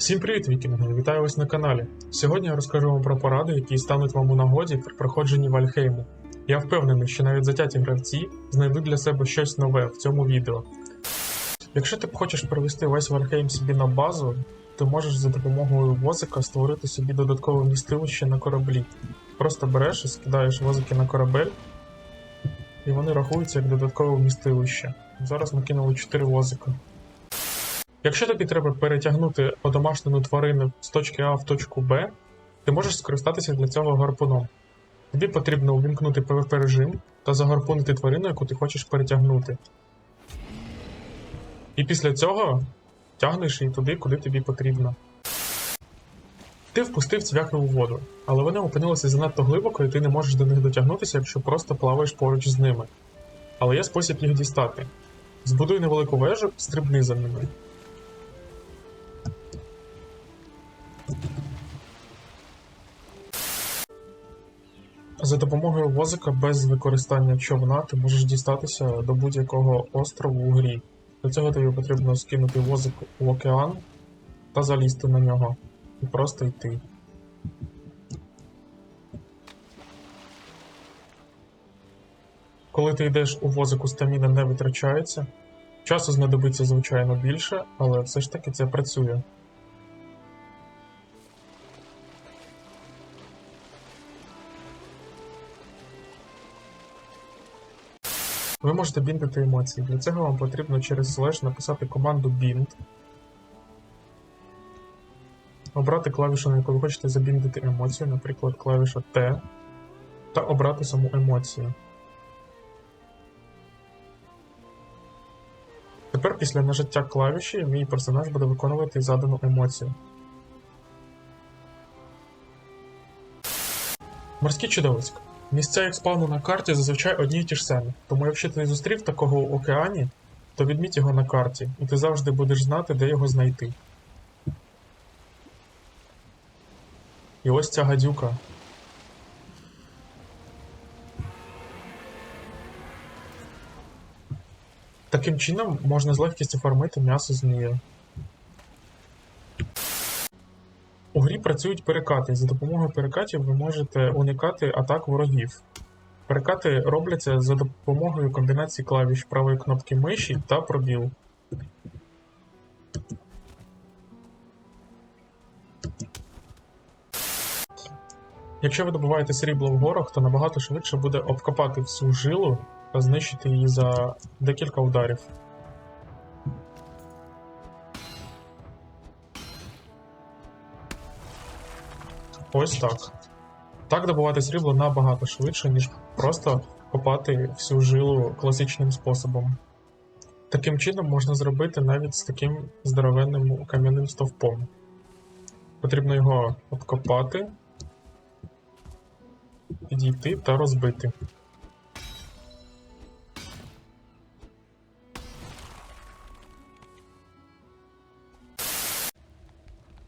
Всім привіт, вікінги! Вітаю вас на каналі. Сьогодні я розкажу вам про поради, які стануть вам у нагоді при проходженні Вальхейму. Я впевнений, що навіть затяті гравці знайдуть для себе щось нове в цьому відео. Якщо ти хочеш перевести весь Вальхейм собі на базу, ти можеш за допомогою возика створити собі додаткове містилище на кораблі. Просто береш і скидаєш возики на корабель, і вони рахуються як додаткове вмістилище. Зараз ми кинули 4 возика. Якщо тобі треба перетягнути одомашнену тварину з точки А в точку Б, ти можеш скористатися для цього гарпуном. Тобі потрібно увімкнути PvP режим та загарпунити тварину, яку ти хочеш перетягнути. І після цього тягнеш її туди, куди тобі потрібно. Ти впустив цвяхи у воду, але вони опинилися занадто глибоко, і ти не можеш до них дотягнутися, якщо просто плаваєш поруч з ними. Але є спосіб їх дістати. Збудуй невелику вежу, стрибни за ними. За допомогою возика без використання човна ти можеш дістатися до будь-якого острову у грі. Для цього тобі потрібно скинути возик в океан та залізти на нього. І просто йти. Коли ти йдеш у возику, стаміна не витрачається. Часу знадобиться, звичайно, більше, але все ж таки це працює. Ви можете біндити емоції. Для цього вам потрібно через слеш написати команду bind. Обрати клавішу, на яку ви хочете забіндити емоцію, наприклад, клавіша T, та обрати саму емоцію. Тепер після нажаття клавіші мій персонаж буде виконувати задану емоцію. Морські чудовиська. Місця їх спавну на карті зазвичай одні й ті ж самі, тому якщо ти зустрів такого в океані, то відміть його на карті, і ти завжди будеш знати, де його знайти. І ось ця гадюка. Таким чином можна з легкістю фармити м'ясо змія. У грі працюють перекати. За допомогою перекатів ви можете уникати атак ворогів. Перекати робляться за допомогою комбінації клавіш правої кнопки миші та пробіл. Якщо ви добуваєте срібло в горах, то набагато швидше буде обкопати всю жилу та знищити її за декілька ударів. Ось так. Так добувати срібло набагато швидше, ніж просто копати всю жилу класичним способом. Таким чином можна зробити навіть з таким здоровенним кам'яним стовпом. Потрібно його обкопати, підійти та розбити.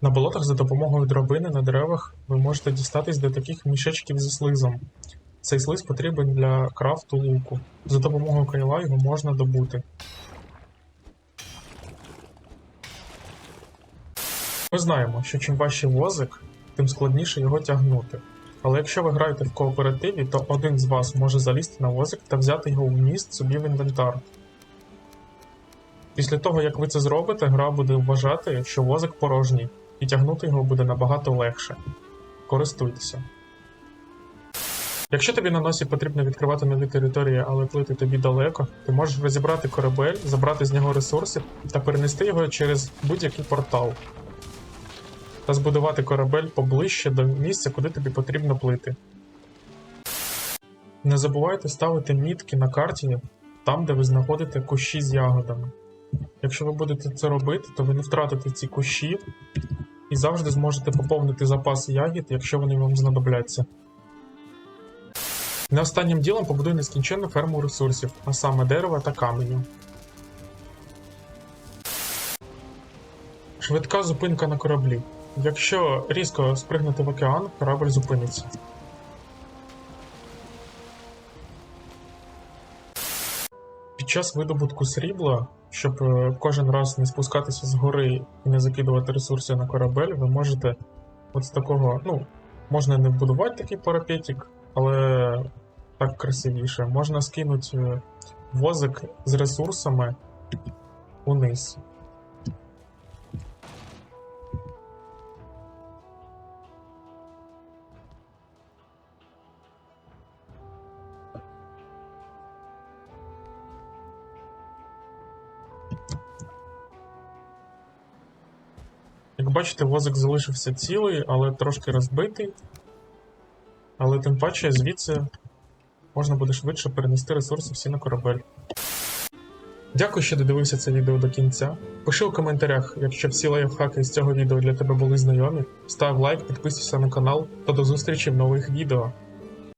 На болотах за допомогою драбини на деревах ви можете дістатись до таких мішечків зі слизом. Цей слиз потрібен для крафту луку. За допомогою кайла його можна добути. Ми знаємо, що чим важче возик, тим складніше його тягнути. Але якщо ви граєте в кооперативі, то один з вас може залізти на возик та взяти його в міст собі в інвентар. Після того, як ви це зробите, гра буде вважати, що возик порожній, і тягнути його буде набагато легше. Користуйтеся. Якщо тобі на носі потрібно відкривати нові території, але плити тобі далеко, ти можеш розібрати корабель, забрати з нього ресурси та перенести його через будь-який портал. Та збудувати корабель поближче до місця, куди тобі потрібно плити. Не забувайте ставити мітки на карті там, де ви знаходите кущі з ягодами. Якщо ви будете це робити, то ви не втратите ці кущі і завжди зможете поповнити запас ягід, якщо вони вам знадобляться. Не останнім ділом побудуй нескінченну ферму ресурсів, а саме дерева та каменю. Швидка зупинка на кораблі. Якщо різко спригнути в океан, корабль зупиниться. Час видобутку срібла, щоб е, кожен раз не спускатися з гори і не закидувати ресурси на корабель, ви можете от з такого, ну, можна не будувати такий парапетик, але так красивіше. Можна скинути е, возик з ресурсами униз. Як бачите, возик залишився цілий, але трошки розбитий. Але тим паче звідси можна буде швидше перенести ресурси всі на корабель. Дякую, що додивився це відео до кінця. Пиши у коментарях, якщо всі лайфхаки з цього відео для тебе були знайомі. Став лайк, підписуйся на канал та до зустрічі в нових відео.